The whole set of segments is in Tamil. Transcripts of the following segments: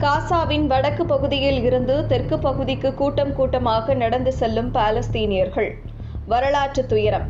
காசாவின் வடக்கு பகுதியில் இருந்து தெற்கு பகுதிக்கு கூட்டம் கூட்டமாக நடந்து செல்லும் பாலஸ்தீனியர்கள். வரலாற்று துயரம்.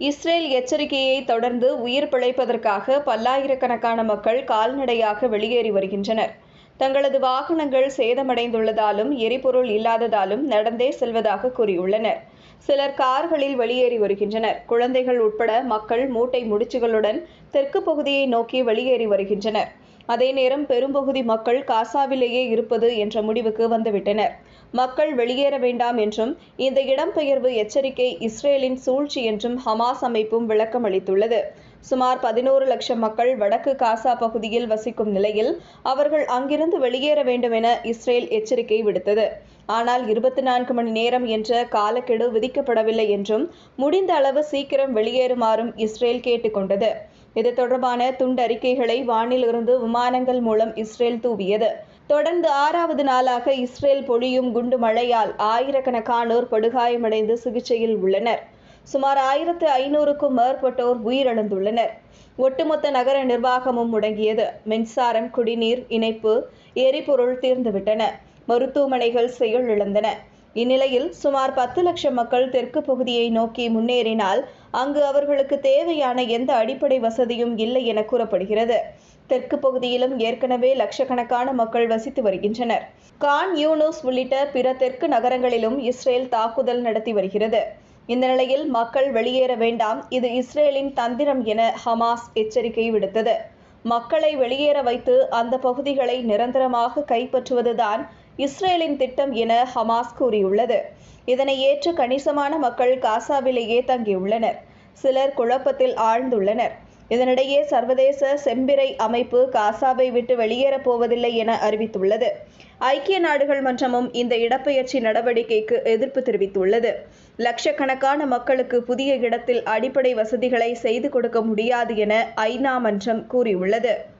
இஸ்ரேல் எச்சரிக்கையை தொடர்ந்து உயிர் பிழைப்பதற்காக பல்லாயிரக்கணக்கான மக்கள் கால்நடையாக வெளியேறி வருகின்றனர். தங்களது வாகனங்கள் சேதமடைந்துள்ளதாலும் எரிபொருள் இல்லாததாலும் நடந்தே செல்வதாக கூறியுள்ளனர். சிலர் கார்களில் வெளியேறி வருகின்றனர். குழந்தைகள் உட்பட மக்கள் மூட்டை முடிச்சுகளுடன் தெற்கு பகுதியை நோக்கி வெளியேறி வருகின்றனர். அதே நேரம் பெரும்பகுதி மக்கள் காசாவிலேயே இருப்பது என்ற முடிவுக்கு வந்துவிட்டனர். மக்கள் வெளியேற வேண்டாம் என்றும் இந்த இடம்பெயர்வு எச்சரிக்கை இஸ்ரேலின் சூழ்ச்சி என்றும் ஹமாஸ் அமைப்பும் விளக்கம் அளித்துள்ளது சுமார் பதினோரு லட்சம் மக்கள் வடக்கு காசா பகுதியில் வசிக்கும் நிலையில் அவர்கள் அங்கிருந்து வெளியேற வேண்டும் என இஸ்ரேல் எச்சரிக்கை விடுத்தது. ஆனால் இருபத்தி நான்கு மணி நேரம் என்ற காலக்கெடு விதிக்கப்படவில்லை என்றும் முடிந்த அளவு சீக்கிரம் வெளியேறுமாறும் இஸ்ரேல் கேட்டுக்கொண்டது இது தொடர்பான துண்டறிக்கைகளை வானிலிருந்து விமானங்கள் மூலம் இஸ்ரேல் தூவியது. தொடர்ந்து ஆறாவது நாளாக இஸ்ரேல் பொழியும் குண்டு மழையால் ஆயிரக்கணக்கானோர் படுகாயமடைந்து சிகிச்சையில் உள்ளனர். சுமார் ஆயிரத்து ஐநூறுக்கும் மேற்பட்டோர் உயிரிழந்துள்ளனர். ஒட்டுமொத்த நகர நிர்வாகமும் முடங்கியது. மின்சாரம் குடிநீர் இணைப்பு எரிபொருள் தீர்ந்துவிட்டன. மருத்துவமனைகள் செயலிழந்தன. இந்நிலையில் சுமார் பத்து லட்சம் மக்கள் தெற்கு பகுதியை நோக்கி முன்னேறினால் அங்கு அவர்களுக்கு தேவையான எந்த அடிப்படை வசதியும் இல்லை என கூறப்படுகிறது. தெற்கு பகுதியிலும் ஏற்கனவே லட்சக்கணக்கான மக்கள் வசித்து வருகின்றனர். கான் யூனூஸ் உள்ளிட்ட பிற தெற்கு நகரங்களிலும் இஸ்ரேல் தாக்குதல் நடத்தி வருகிறது. இந்த நிலையில் மக்கள் வெளியேற வேண்டாம் இது இஸ்ரேலின் தந்திரம் என ஹமாஸ் எச்சரிக்கை விடுத்தது. மக்களை வெளியேற வைத்து அந்த பகுதிகளை நிரந்தரமாக கைப்பற்றுவதுதான் இஸ்ரேலின் திட்டம் என ஹமாஸ் கூறியுள்ளது. இதனை ஏற்று கணிசமான மக்கள் காசாவிலேயே தங்கியுள்ளனர். சிலர் குழப்பத்தில் ஆழ்ந்துள்ளனர். இதனிடையே சர்வதேச செம்பிறை அமைப்பு காசாவை விட்டு வெளியேறப் போவதில்லை என அறிவித்துள்ளது. ஐக்கிய நாடுகள் மன்றமும் இந்த இடப்பெயர்ச்சி நடவடிக்கைக்கு எதிர்ப்பு தெரிவித்துள்ளது. லட்சக்கணக்கான மக்களுக்கு புதிய இடத்தில் அடிப்படை வசதிகளை செய்து கொடுக்க முடியாது என ஐநா மன்றம் கூறியுள்ளது.